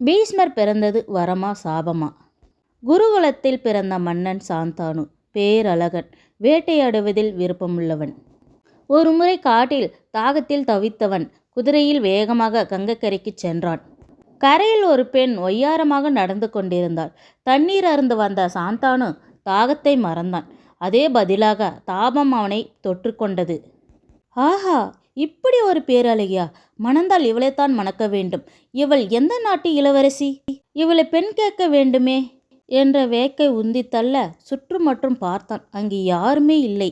பீஷ்மர் பிறந்தது வரமா சாபமா? குருகுலத்தில் பிறந்த மன்னன் சாந்தானு பேரழகன் வேட்டையாடுவதில் விருப்பமுள்ளவன். ஒருமுறை காட்டில் தாகத்தில் தவித்தவன் குதிரையில் வேகமாக கங்கக்கரைக்கு சென்றான். கரையில் ஒரு பெண் ஒய்யாரமாக நடந்து கொண்டிருந்தாள். தண்ணீர் அருந்து வந்த சாந்தானு தாகத்தை மறந்தான். அதே பதிலாக தாபம் அவனை தொற்றுக்கொண்டது ஆஹா இப்படி ஒரு பேரழகியா? மணந்தால் இவளைத்தான் மணக்க வேண்டும். இவள் எந்த நாட்டு இளவரசி? இவளை பெண் கேட்க வேண்டுமே? என்ற வேக்கை உந்தி தள்ள சுற்றுமற்றும் பார்த்தான். அங்கு யாருமே இல்லை.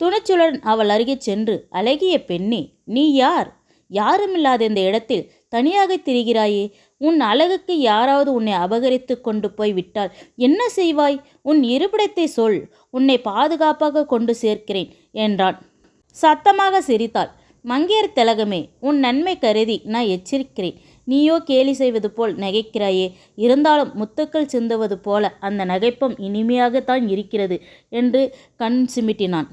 துணிச்சலுடன் அவள் அருகே சென்று அழகிய பெண்ணே நீ யார்? யாருமில்லாத இந்த இடத்தில் தனியாக திரிகிறாயே? உன் அழகுக்கு யாராவது உன்னை அபகரித்து கொண்டு போய் விட்டால் என்ன செய்வாய்? உன் இருப்பிடத்தை சொல். உன்னை பாதுகாப்பாக கொண்டு சேர்க்கிறேன் என்றான். சத்தமாக சிரித்தாள். மங்கையர் திலகமே உன் நன்மை கருதி நான் எச்சரிக்கிறேன். நீயோ கேலி செய்வது போல் நகைக்கிறாயே இருந்தாலும் முத்துக்கள் சிந்துவது போல அந்த நகைப்பம் இனிமையாகத்தான் இருக்கிறது என்று கண் சிமிட்டினான்.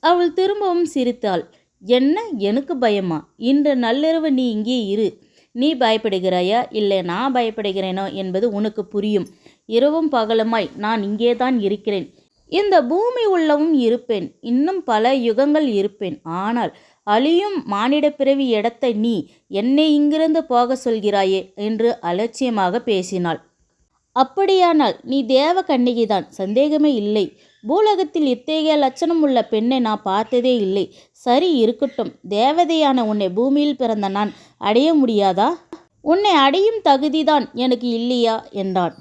அவள் திரும்பவும் சிரித்தாள். என்ன எனக்கு பயமா? இன்று நள்ளிரவு நீ இங்கே இரு. நீ பயப்படுகிறாயா? இல்லை நான் பயப்படுகிறேனோ என்பது உனக்கு புரியும். இரவும் பகலுமாய் நான் இங்கே தான் இருக்கிறேன். இந்த பூமி உள்ளவும் இருப்பேன். இன்னும் பல யுகங்கள் இருப்பேன். ஆனால் அழியும் மானிட பிறவி இடத்தை நீ என்னை இங்கிருந்து போக சொல்கிறாயே என்று அலட்சியமாக பேசினாள். அப்படியானால் நீ தேவ கன்னிகைதான். சந்தேகமே இல்லை. பூலகத்தில் இத்தகைய லட்சணம் உள்ள பெண்ணை நான் பார்த்ததே இல்லை. சரி இருக்கட்டும். தேவதையான உன்னை பூமியில் பிறந்த நான் அடைய முடியாதா? உன்னை அடையும் தகுதிதான் எனக்கு இல்லையா? என்றான்.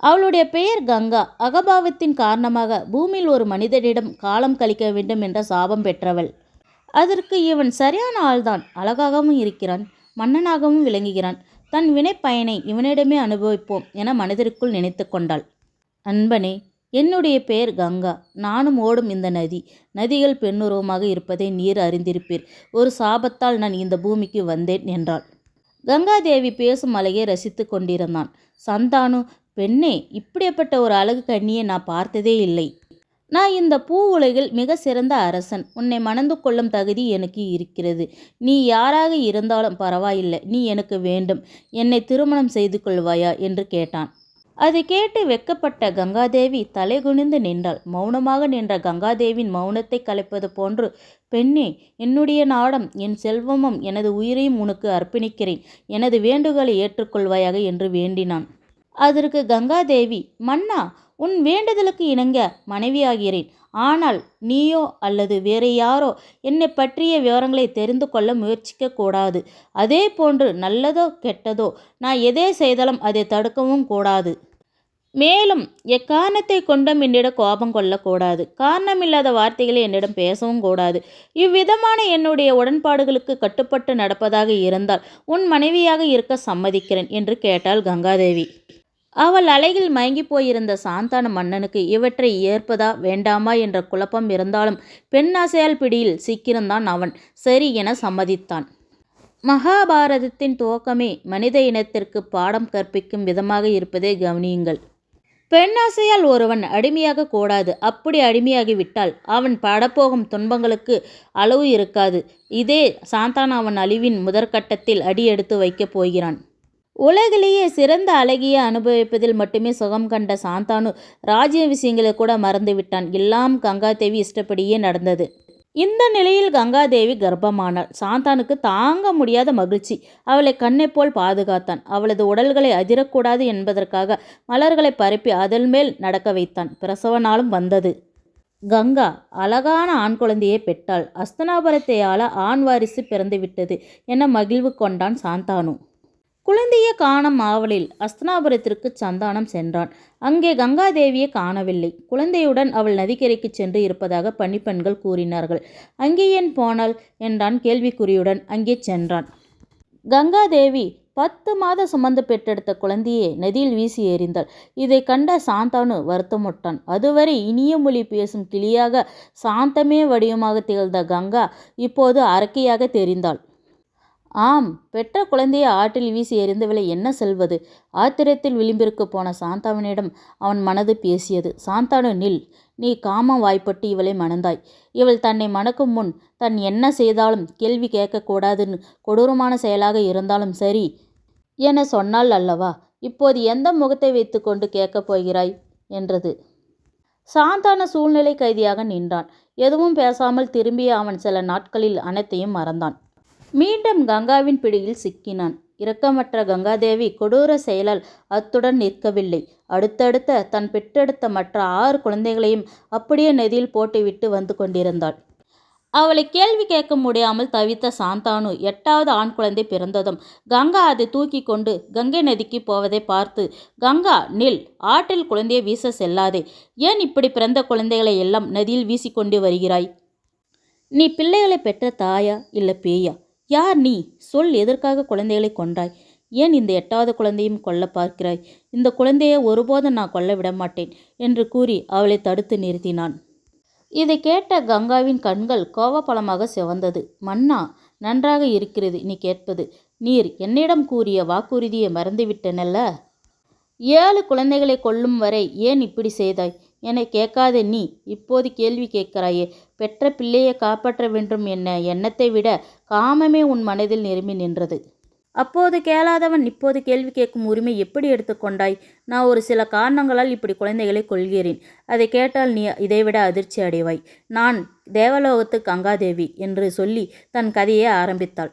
அவளுடைய பெயர் கங்கா. அகபாவத்தின் காரணமாக பூமியில் ஒரு மனிதனிடம் காலம் கழிக்க வேண்டும் என்ற சாபம் பெற்றவள். அதற்கு இவன் சரியான ஆள்தான். அழகாகவும் இருக்கிறான். மன்னனாகவும் விளங்குகிறான். தன் வினைப்பயனை இவனிடமே அனுபவிப்போம் என மனதிற்குள் நினைத்து கொண்டாள். அன்பனே என்னுடைய பெயர் கங்கா. நானும் ஓடும் இந்த நதி. நதிகள் பெண்ணுருவமாக இருப்பதை நீர் அறிந்திருப்பீர். ஒரு சாபத்தால் நான் இந்த பூமிக்கு வந்தேன் என்றாள். கங்காதேவி பேசும் அலையை ரசித்து கொண்டிருந்தான். சந்தானு பெண்ணே இப்படிப்பட்ட ஒரு அழகு கண்ணியை நான் பார்த்ததே இல்லை. நான் இந்த பூ உலகில் மிக சிறந்த அரசன். உன்னை மணந்து கொள்ளும் தகுதி எனக்கு இருக்கிறது. நீ யாராக இருந்தாலும் பரவாயில்லை. நீ எனக்கு வேண்டும். என்னை திருமணம் செய்து கொள்வாயா? என்று கேட்டான். அதை கேட்டு வெக்கப்பட்ட கங்காதேவி தலை குனிந்து நின்றாள். மௌனமாக நின்ற கங்காதேவின் மௌனத்தை கலைப்பது போன்று பெண்ணே என்னுடைய நாடம் என் செல்வமும் எனது உயிரையும் உனக்கு அர்ப்பணிக்கிறேன். எனது வேண்டுகோளை ஏற்றுக்கொள்வாயாக என்று வேண்டினான். அதற்கு கங்காதேவி மன்னா உன் வேண்டுதலுக்கு இணங்க மனைவியாகிறேன். ஆனால் நீயோ அல்லது வேறு யாரோ என்னை பற்றிய விவரங்களை தெரிந்து கொள்ள முயற்சிக்க கூடாது. அதே போன்று நல்லதோ கெட்டதோ நான் எதே செய்தாலும் அதை தடுக்கவும் கூடாது. மேலும் எக்காரணத்தை கொண்டும் என்னிடம் கோபம் கொள்ளக்கூடாது காரணமில்லாத வார்த்தைகளை என்னிடம் பேசவும் கூடாது. இவ்விதமான என்னுடைய உடன்பாடுகளுக்கு கட்டுப்பட்டு நடப்பதாக இருந்தால் உன் மனைவியாக இருக்க சம்மதிக்கிறேன் என்று கேட்டாள் கங்காதேவி. அவள் அலையில் மயங்கி போயிருந்த சாந்தான மன்னனுக்கு இவற்றை ஏற்பதா வேண்டாமா என்ற குழப்பம் இருந்தாலும் பெண்ணாசையால் பிடியில் சிக்கியிருந்தான் அவன். சரி என சம்மதித்தான். மகாபாரதத்தின் துவக்கமே மனித இனத்திற்கு பாடம் கற்பிக்கும் விதமாக இருப்பதை கவனியுங்கள். பெண்ணாசையால் ஒருவன் அடிமையாக கூடாது. அப்படி அடிமையாகி விட்டால் அவன் படப்போகும் துன்பங்களுக்கு அளவு இருக்காது. இதே சாந்தான் அவன் அழிவின் முதற்கட்டத்தில் அடி எடுத்து வைக்கப் போகிறான். உலகிலேயே சிறந்த அழகிய அனுபவிப்பதில் மட்டுமே சுகம் கண்ட சாந்தானு ராஜ்ய விஷயங்களை கூட மறந்துவிட்டான். எல்லாம் கங்காதேவி இஷ்டப்படியே நடந்தது. இந்த நிலையில் கங்காதேவி கர்ப்பமானாள். சாந்தானுக்கு தாங்க முடியாத மகிழ்ச்சி. அவளை கண்ணை போல் பாதுகாத்தான். அவளது உடல்களை அதிரக்கூடாது என்பதற்காக மலர்களை பரப்பி அதன் மேல் நடக்க வைத்தான். பிரசவ நாளும் வந்தது. கங்கா அழகான ஆண் குழந்தையை பெற்றாள். அஸ்தனாபுரத்தை ஆண் வாரிசு பிறந்துவிட்டது என மகிழ்வு கொண்டான் சாந்தானு. குழந்தையை காணும் ஆவலில் அஸ்தனாபுரத்திற்கு சந்தானம் சென்றான். அங்கே கங்காதேவியை காணவில்லை. குழந்தையுடன் அவள் நதிக்கரைக்கு சென்று இருப்பதாக பணிப்பெண்கள் கூறினார்கள். அங்கே ஏன் போனாள்? என்றான் கேள்விக்குறியுடன் அங்கே சென்றான். கங்காதேவி பத்து மாத சுமந்து பெற்றெடுத்த குழந்தையை நதியில் வீசி எறிந்தாள். இதை கண்ட சாந்தானு வருத்தமுட்டான். அதுவரை இனிய மொழி பேசும் கிளியாக சாந்தமே வடிவமாக திகழ்ந்த கங்கா இப்போது அரக்கையாக தெரிந்தாள். ஆம் பெற்ற குழந்தையை ஆற்றில் வீசி எறிந்தவளை என்ன செல்வது? ஆத்திரத்தில் விளிம்பிற்கு போன சாந்தாவனிடம் அவன் மனது பேசியது. சாந்தானு நில். நீ காமம் வாய்ப்பட்டு இவளை மணந்தாய். இவள் தன்னை மணக்கும் முன் தன் என்ன செய்தாலும் கேள்வி கேட்கக்கூடாதுன்னு கொடூரமான செயலாக இருந்தாலும் சரி என சொன்னாள் அல்லவா? இப்போது எந்த முகத்தை வைத்துக்கொண்டு கேட்கப் போகிறாய்? என்றது. சாந்தான சூழ்நிலை கைதியாக நின்றான். எதுவும் பேசாமல் திரும்பிய அவன் சில நாட்களில் அனைத்தையும் மறந்தான். மீண்டும் கங்காவின் பிடியில் சிக்கினான். இரக்கமற்ற கங்காதேவி கொடூர செயலால் அத்துடன் நிற்கவில்லை. அடுத்தடுத்த தன் பெற்றெடுத்த மற்ற ஆறு குழந்தைகளையும் அப்படியே நதியில் போட்டுவிட்டு வந்து கொண்டிருந்தாள். அவளை கேள்வி கேட்க முடியாமல் தவித்த சாந்தானு எட்டாவது ஆண் குழந்தை பிறந்ததும் கங்கா அதை தூக்கி கொண்டு கங்கை நதிக்கு போவதை பார்த்து கங்கா நில். ஆற்றில் குழந்தையை வீச செல்லாதே. ஏன் இப்படி பிறந்த குழந்தைகளை எல்லாம் நதியில் வீசிக்கொண்டு வருகிறாய்? நீ பிள்ளைகளை பெற்ற தாயா இல்லை பேயா? யார் நீ? சொல் எதற்காக குழந்தைகளை கொன்றாய்? ஏன் இந்த எட்டாவது குழந்தையும் கொல்ல பார்க்கிறாய்? இந்த குழந்தையை ஒருபோதும் நான் கொல்ல விட மாட்டேன் என்று கூறி அவளை தடுத்து நிறுத்தினான். இதை கேட்ட கங்காவின் கண்கள் கோவப்பழமாக சிவந்தது. மன்னா நன்றாக இருக்கிறது நீ கேட்பது. நீர் என்னிடம் கூறிய வாக்குறுதியை மறந்துவிட்டனல்ல? ஏழு குழந்தைகளை கொல்லும் வரை ஏன் இப்படி செய்தாய்? என்னை கேட்காத நீ. இப்போது கேள்வி கேட்கிறாயே. பெற்ற பிள்ளையை காப்பாற்ற வேண்டும் என்ன? எண்ணத்தை விட காமமே உன் மனதில் நிரம்பி நின்றது. அப்போது கேளாதவன் இப்போது கேள்வி கேட்கும் உரிமை எப்படி எடுத்துக்கொண்டாய் நான் ஒரு சில காரணங்களால் இப்படி குழந்தைகளை கொள்கிறேன். அதை கேட்டால் நீ இதைவிட அதிர்ச்சி அடைவாய். நான் தேவலோகத்து கங்காதேவி என்று சொல்லி தன் கதையை ஆரம்பித்தாள்.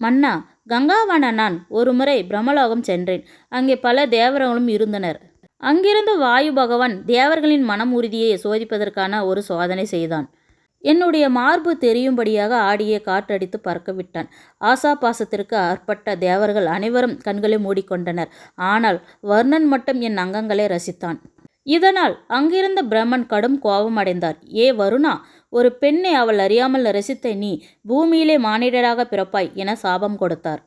மன்னா கங்காவான நான் ஒருமுறை பிரம்மலோகம் சென்றேன். அங்கே பல தேவர்களும் இருந்தனர். அங்கிருந்து வாயு பகவான் தேவர்களின் மனம் உறுதியை சோதிப்பதற்கான ஒரு சோதனை செய்தான். என்னுடைய மார்பு தெரியும்படியாக ஆடியை காற்றடித்து பறக்க விட்டான் ஆசா பாசத்திற்கு அற்பட்ட தேவர்கள் அனைவரும் கண்களை மூடிக்கொண்டனர். ஆனால் வர்ணன் மட்டும் என் அங்கங்களை ரசித்தான். இதனால் அங்கிருந்த பிரம்மன் கடும் கோபம் அடைந்தார். ஏ வருணா ஒரு பெண்ணை அவள் அறியாமல் ரசித்த நீ பூமியிலே மானிடராக பிறப்பாய் என சாபம் கொடுத்தார்.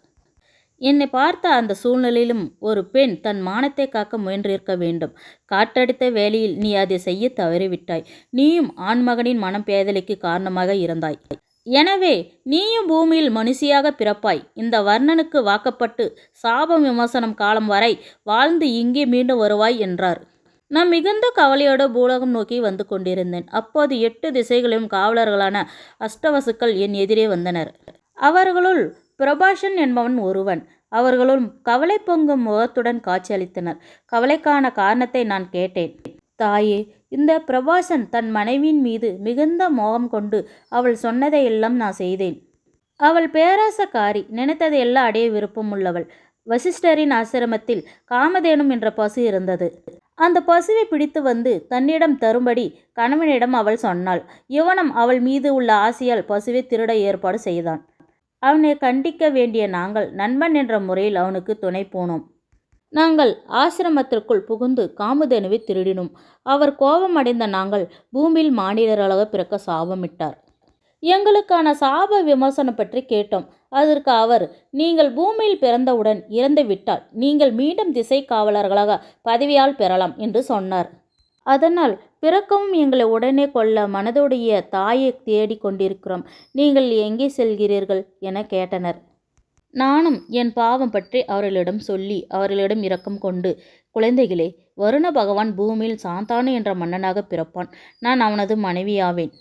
என்னை பார்த்த அந்த சூழ்நிலையிலும் ஒரு பெண் தன் மானத்தை காக்க முயன்றிருக்க வேண்டும். காற்றடித்த வேலையில் நீ அதை செய்ய தவறிவிட்டாய். நீயும் ஆண்மகனின் மனம் பேதலைக்கு காரணமாக இருந்தாய். எனவே நீயும் பூமியில் மனுஷியாக பிறப்பாய். இந்த வர்ணனுக்கு வாக்கப்பட்டு சாபம் விமர்சனம் காலம் வரை வாழ்ந்து இங்கே மீண்டும் வருவாய் என்றார். நான் மிகுந்த கவலையோடு பூலோகம் நோக்கி வந்து கொண்டிருந்தேன். அப்போது எட்டு திசைகளிலும் காவலர்களான அஷ்டவசுக்கள் என் எதிரே வந்தனர். அவர்களுள் பிரபாஷன் என்பவன் ஒருவன். அவர்களும் கவலை பொங்கும் முகத்துடன் காட்சியளித்தனர். கவலைக்கான காரணத்தை நான் கேட்டேன். தாயே இந்த பிரபாசன் தன் மனைவியின் மீது மிகுந்த மோகம் கொண்டு அவள் சொன்னதையெல்லாம் நான் செய்தேன். அவள் பேராசக்காரி நினைத்ததையெல்லாம் அடைய விருப்பம் உள்ளவள். வசிஷ்டரின் ஆசிரமத்தில் காமதேனும் என்ற பசு இருந்தது. அந்த பசுவை பிடித்து வந்து தன்னிடம் தரும்படி கணவனிடம் அவள் சொன்னாள். இவனும் அவள் மீது உள்ள ஆசையால் பசுவை திருட ஏற்பாடு செய்தான். அவனை கண்டிக்க வேண்டிய நாங்கள் நண்பன் என்ற முறையில் அவனுக்கு துணை போனோம். நாங்கள் ஆசிரமத்திற்குள் புகுந்து காமுதேனுவை திருடினோம். அவர் கோபமடைந்த நாங்கள் பூமியில் மானிடர்களாக பிறக்க சாபமிட்டார். எங்களுக்கான சாப விமர்சனம் பற்றி கேட்டோம். அதற்கு அவர் நீங்கள் பூமியில் பிறந்தவுடன் இறந்து விட்டால் நீங்கள் மீண்டும் திசை காவலர்களாக பதவியால் பெறலாம் என்று சொன்னார். அதனால் பிறக்கவும் எங்களை உடனே கொல்ல மனதுடைய தாயை தேடிக் கொண்டிருக்கிறோம். நீங்கள் எங்கே செல்கிறீர்கள்? என கேட்டனர். நானும் என் பாவம் பற்றி அவர்களிடம் சொல்லி அவர்களிடம் இரக்கம் கொண்டு குழந்தைகளே வருண பகவான் பூமியில் சாந்தானு என்ற மன்னனாக பிறப்பான். நான் அவனது மனைவியாவேன்.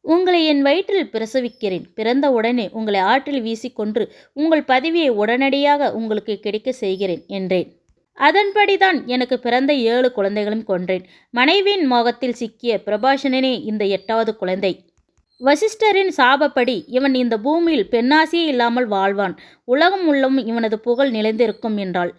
உங்களை என் வயிற்றில் பிரசவிக்கிறேன். பிறந்த உடனே உங்களை ஆற்றில் வீசிக்கொன்று உங்கள் பதவியை உடனடியாக உங்களுக்கு கிடைக்க செய்கிறேன் என்றேன். அதன்படிதான் எனக்கு பிறந்த ஏழு குழந்தைகளும் கொன்றேன். மனைவியின் மோகத்தில் சிக்கிய பிரபாஷனனே இந்த எட்டாவது குழந்தை. வசிஷ்டரின் சாபப்படி இவன் இந்த பூமியில் பெண்ணாசியே இல்லாமல் வாழ்வான். உலகம் உள்ளமும் இவனது புகழ் நிலைந்திருக்கும் என்றாள்.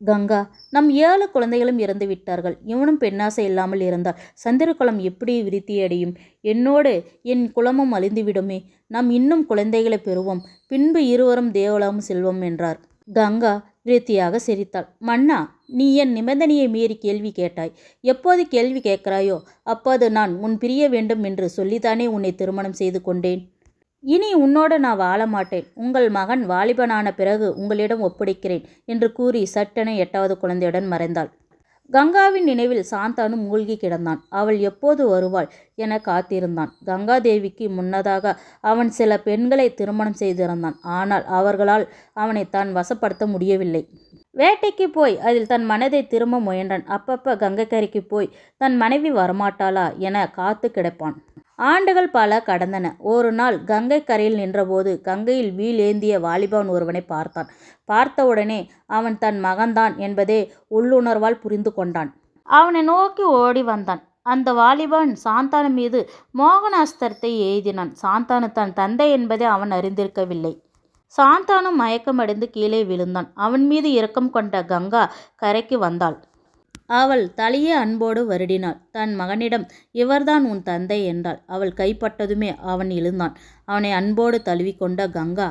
கங்கா நம் ஏழு குழந்தைகளும் இறந்து விட்டார்கள். இவனும் பெண்ணாசை இல்லாமல் இருந்தால் சந்திரகுலம் எப்படி விருத்தியடையும் என்னோடு என் குலமும் அழிந்துவிடுமே நாம் இன்னும் குழந்தைகளை பெறுவோம். பின்பு இருவரும் தேவலாம் செல்வோம் என்றார். கங்கா விருத்தியாக சிரித்தாள். மன்னா நீ என் நிபந்தனையை மீறி கேள்வி கேட்டாய். எப்போது கேள்வி கேட்கிறாயோ அப்போது நான் உன் பிரிய வேண்டும் என்று சொல்லித்தானே உன்னை திருமணம் செய்து கொண்டேன். இனி உன்னோடு நான் வாழ மாட்டேன். உங்கள் மகன் வாலிபனான பிறகு உங்களிடம் ஒப்படைக்கிறேன் என்று கூறி சட்டென எட்டாவது குழந்தையுடன் மறைந்தாள். கங்காவின் நினைவில் சாந்தானு மூழ்கி கிடந்தான். அவள் எப்போது வருவாள் என காத்திருந்தான். கங்காதேவிக்கு முன்னதாக அவன் சில பெண்களை திருமணம் செய்திருந்தான். ஆனால் அவர்களால் அவனை தான் வசப்படுத்த முடியவில்லை. வேட்டைக்கு போய் அதில் தன் மனதை திரும்ப முயன்றான். அப்பப்ப கங்கைக்கரைக்கு போய் தன் மனைவி வரமாட்டாளா என காத்து கிடப்பான். ஆண்டுகள் பல கடந்தன. ஒரு நாள் கங்கை கரையில் நின்றபோது கங்கையில் வீழேந்திய ஏந்திய வாலிபன் ஒருவனை பார்த்தான். பார்த்தவுடனே அவன் தன் மகன்தான் என்பதே உள்ளுணர்வால் புரிந்து கொண்டான். அவனை நோக்கி ஓடி வந்தான். அந்த வாலிபன் சாந்தானு மீது மோகனாஸ்திரத்தை எய்தினான் சாந்தானு தன் தந்தை என்பதை அவன் அறிந்திருக்கவில்லை. சாந்தானும் மயக்கமடைந்து கீழே விழுந்தான். அவன் மீது இரக்கம் கொண்ட கங்கா கரைக்கு வந்தாள். அவள் தலையே அன்போடு வருடினாள். தன் மகனிடம் இவர்தான் உன் தந்தை என்றாள். அவள் கைப்பட்டதுமே அவன் எழுந்தான். அவனை அன்போடு தழுவிக்கொண்ட கங்கா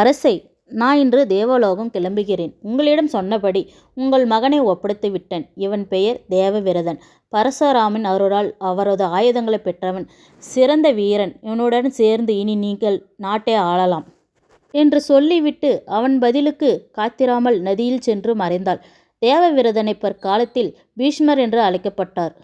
அரசை நான் இன்று தேவலோகம் கிளம்புகிறேன். உங்களிடம் சொன்னபடி உங்கள் மகனை ஒப்படைத்து விட்டேன். இவன் பெயர் தேவவிரதன். பரசுராமன் அவரால் அவரது ஆயுதங்களை பெற்றவன் சிறந்த வீரன். இவனுடன் சேர்ந்து இனி நீங்கள் நாட்டை ஆளலாம் என்று சொல்லிவிட்டு அவன் பதிலுக்கு காத்திராமல் நதியில் சென்று மறைந்தாள். தேவவிரதனை பற்காலத்தில் பீஷ்மர் என்று அழைக்கப்பட்டார்.